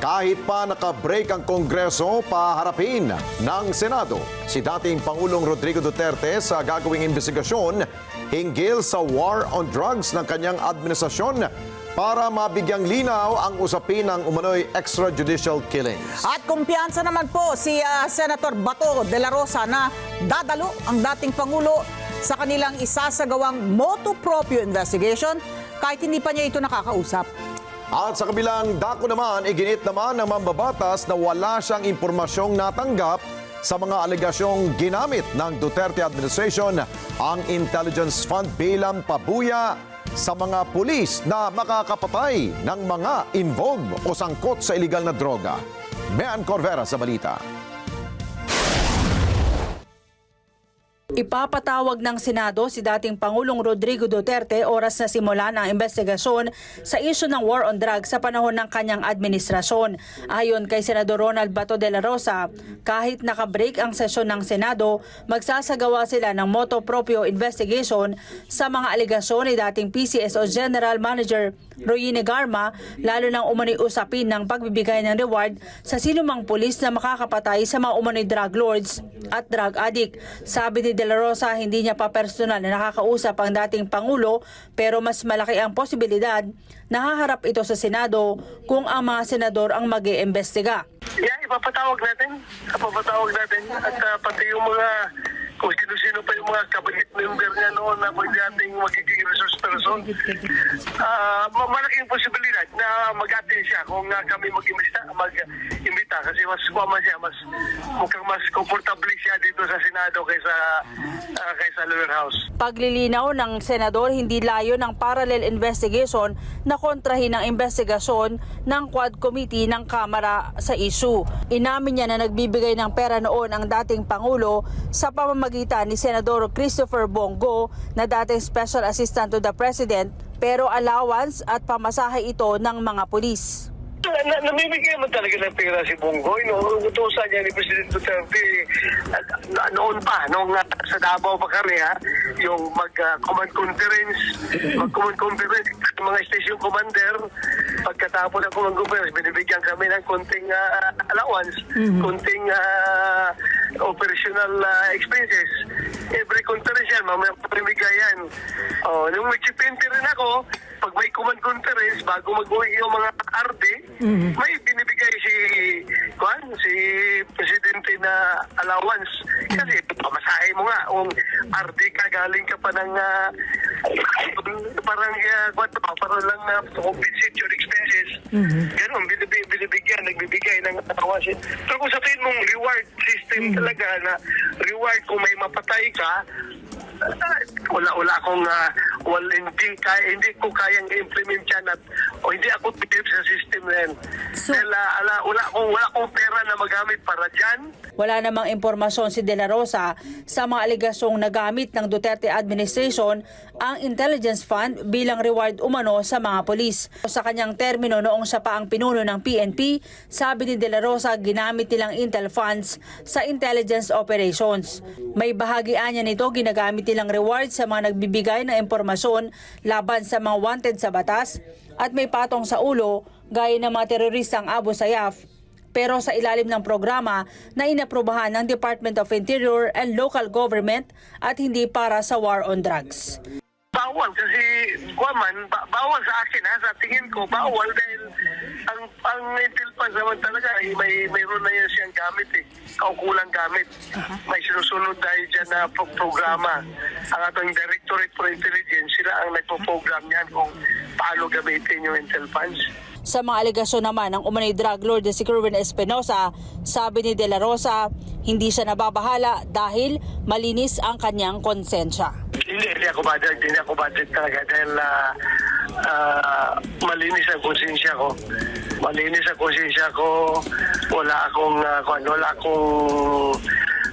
Kahit pa nakabreak ang Kongreso, paharapin ng Senado si dating Pangulong Rodrigo Duterte sa gagawing investigasyon hinggil sa war on drugs ng kanyang administrasyon para mabigyang linaw ang usapin ng umano'y extrajudicial killings. At kumpiyansa naman po si ah, Senator Bato de la Rosa na dadalo ang dating Pangulo sa kanilang isasagawang motu proprio investigation kahit hindi pa niya ito nakakausap. At sa kabilang dako naman, iginit naman ng mambabatas na wala siyang impormasyong natanggap sa mga alegasyong ginamit ng Duterte administration ang intelligence fund bilang pabuya sa mga pulis na makakapatay ng mga involved o sangkot sa iligal na droga. Mean Corvera sa balita. Ipapatawag ng Senado si dating Pangulong Rodrigo Duterte oras na simula ng investigasyon sa isyu ng war on drugs sa panahon ng kanyang administrasyon. Ayon kay Senador Ronald Bato de la Rosa, kahit nakabreak ang sesyon ng Senado, magsasagawa sila ng moto proprio investigation sa mga aligasyon ni dating PCSO General Manager Royine Garma, lalo ng umano'y usapin ng pagbibigay ng reward sa sinumang pulis na makakapatay sa mga umano'y drug lords at drug addict. Sabi ni De La Rosa, hindi niya pa personal na nakakausap ang dating Pangulo pero mas malaki ang posibilidad na haharap ito sa Senado kung ang mga senador ang mag iimbestiga Yeah, ipapatawag natin. Ipapatawag natin. At ah, pati yung mga, kung sino-sino pa yung mga cabinet member niya noon na pwede nating magiging resource person. Ma- malaking posibilidad na mag-attend siya kung ah, kami mag-imbita, mag-imbita. Kasi mas kuwama siya, mas mukhang mas komportable siya dito sa Senado kaysa, ah, kaysa lower house. Paglilinaw ng senador, hindi layo ng parallel investigation na kontrahin ang investigasyon ng Quad Committee ng Kamara sa issue. Inamin niya na nagbibigay ng pera noon ang dating Pangulo sa pamamagitan ni Senador Christopher Bongo na dating Special Assistant to the President pero allowance at pamasahe ito ng mga pulis. Na, na, namimigay naman talaga ng pera si Bongoy. No? Utusan niya ni President Duterte na, noon pa, nung ah, sa Davao pa kami, ha, yung mag-command conference, mag-command conference, mga station commander, pagkatapos ng command conference, binibigyan kami ng konting ah, allowance, konting ah, operational ah, expenses. Every conference yan, mamaya pamimigay yan. Oh, nung may rin ako, pag may command conference, bago mag-uwi yung mga RD, may binibigay si Kwan, si Presidente na allowance. Kasi pamasahe mo nga, kung RD ka, galing ka pa ng ah, parang uh, kwan pa, parang lang na to compensate your expenses. Ganun, binibig, binibigyan, nagbibigay ng allowance. Pero kung sabihin mong reward system talaga na reward kung may mapatay ka, Ah, wala wala akong uh, wala hindi kaya hindi ko kayang i-implement yan at o hindi ako believe sa system na yan. So- Dahil ah, ala, wala akong wala akong pera na magamit para diyan. Wala namang impormasyon si De La Rosa sa mga aligasyong nagamit ng Duterte administration ang intelligence fund bilang reward umano sa mga polis. Sa kanyang termino noong siya pa ang pinuno ng PNP, sabi ni De La Rosa ginamit nilang intel funds sa intelligence operations. May bahagian niya nito ginagamit nilang reward sa mga nagbibigay ng impormasyon laban sa mga wanted sa batas at may patong sa ulo gaya ng mga teroristang Abu Sayyaf pero sa ilalim ng programa na inaprubahan ng Department of Interior and Local Government at hindi para sa war on drugs. Bawal kasi kuwaman, ba- bawal sa akin ha, sa tingin ko bawal dahil ang ang intel funds naman talaga eh, may mayroon na yan siyang gamit eh. Kaukulang gamit. May sinusunod dahil dyan na pro- programa. Ang ating Directorate for Intelligence, sila ang nagpo-program yan kung paano gamitin yung intel funds. Sa mga alegasyon naman ng umano'y drug lord na si Kerwin Espinosa, sabi ni De La Rosa, hindi siya nababahala dahil malinis ang kanyang konsensya. Hindi, hindi ako budget. Hindi ako budget talaga dahil ah, ah, malinis ang konsensya ko. Malinis ang konsensya ko. Wala akong, uh, wala akong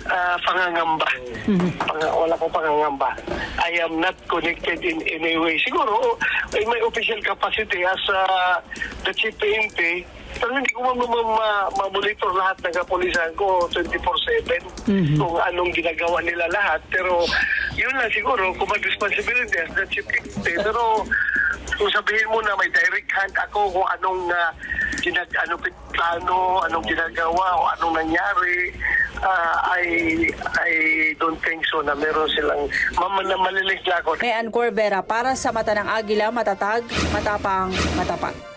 ah, pangangamba. Pang- wala akong pangangamba. I am not connected in any way. Siguro, may, official capacity as ah, the chief PNP, pero hindi ko ma- ma- ma- ma-monitor lahat ng kapulisan ko 24-7 kung anong ginagawa nila lahat. Pero yun lang siguro, kung mag-responsibility as the chief PNP. Pero kung sabihin mo na may direct hand ako kung anong ah, ginag ano plano, anong ginagawa o anong nangyari, ah, I I don't think so na meron silang mama na malilikla ko. May Ann Corbera para sa mata ng Agila, matatag, matapang, matapat.